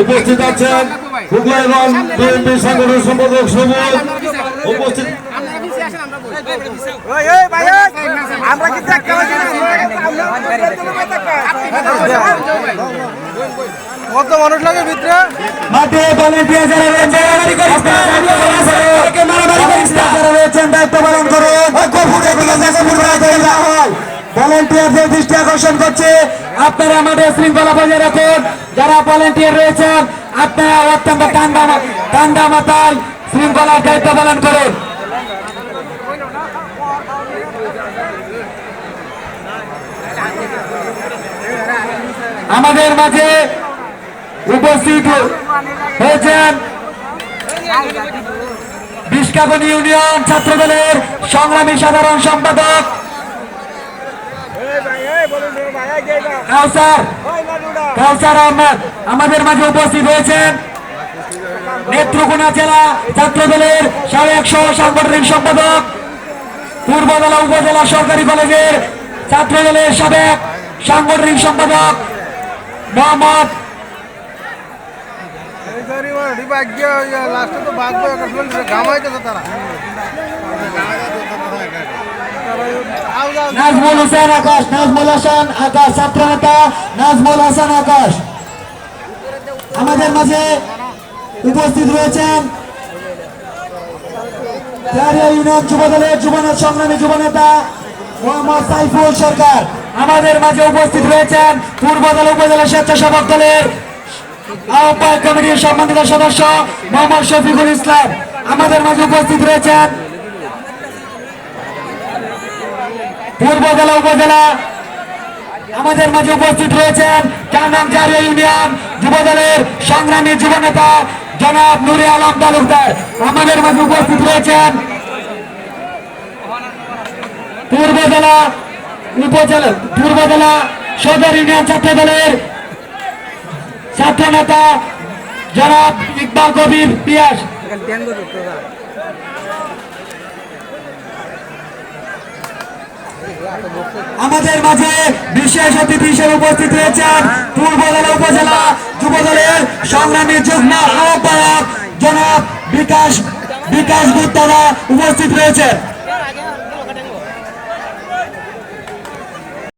উপস্থিত আছেন বিএনপি সম্পাদক সবুজ। উপস্থিত আমরা কিন্তু কত মানুষ লাগে ভিতরে। মাঠে ভলেন্টিয়ার যারা রয়েছে ভলেন্টিয়ারদের দৃষ্টি আকর্ষণ করছে। আপনারা মাঠে শৃঙ্খলা বজায় রাখুন। যারা ভলেন্টিয়ার রয়েছেন, আপনারা অত্যন্ত ঠান্ডা ঠান্ডা মাথায় শৃঙ্খলার দায়িত্ব পালন করুন। আমাদের মাঝে উপস্থিত হয়েছেন বিষ্কাপন ইউনিয়ন ছাত্রদলের সংগ্রামী সাধারণ সম্পাদক কাউসার কাউসার আহমেদ আমাদের মাঝে উপস্থিত হয়েছেন। নেত্রকোনা জেলা ছাত্রদলের সাবেক সহ সাংগঠনিক সম্পাদক পূর্বদলা উপজেলা সরকারি কলেজের ছাত্রদলের সাবেক সাংগঠনিক সম্পাদক মোহাম্মদ লাস্টে তো তারা। নাজমুল হোসেন আকাশ, নাজমুল হাসান আকাশ, ছাত্র নেতা নাজমুল হাসান আকাশ। আমাদের মাঝে উপস্থিত রয়েছেন ইউনিয়ন যুব দলের সংগ্রামী মোহাম্মদ সাইফুল সরকার। আমাদের মাঝে উপস্থিত রয়েছেন পূর্বদল উপজেলা স্বেচ্ছাসেবক দলের আহ্বায়ক কমিটির সম্মানিত সদস্য মোহাম্মদ শফিকুল ইসলাম। আমাদের মাঝে উপস্থিত রয়েছেন পূর্বজেলা উপজেলা আমাদের মাঝে উপস্থিত রয়েছেন কানাম জারিয়া ইউনিয়ন যুবদলের সংগ্রামী যুবনেতা জনাব নুরে আলম তালুকদার। আমাদের মাঝে উপস্থিত রয়েছেন পূর্বজেলা উপজেলা পূর্বজেলা সদর ইউনিয়ন ছাত্র দলের ছাত্র নেতা জনাব ইকবাল কবির পিয়াস। আমাদের মাঝে বিশেষ অতিথি হিসেবে উপস্থিত রয়েছেন পূর্বদলা উপজেলা যুবদলের সংগ্রামী যুগ্ম আহ্বায়ক জনাব বিকাশ বিকাশ গুপ্তারা উপস্থিত রয়েছেন।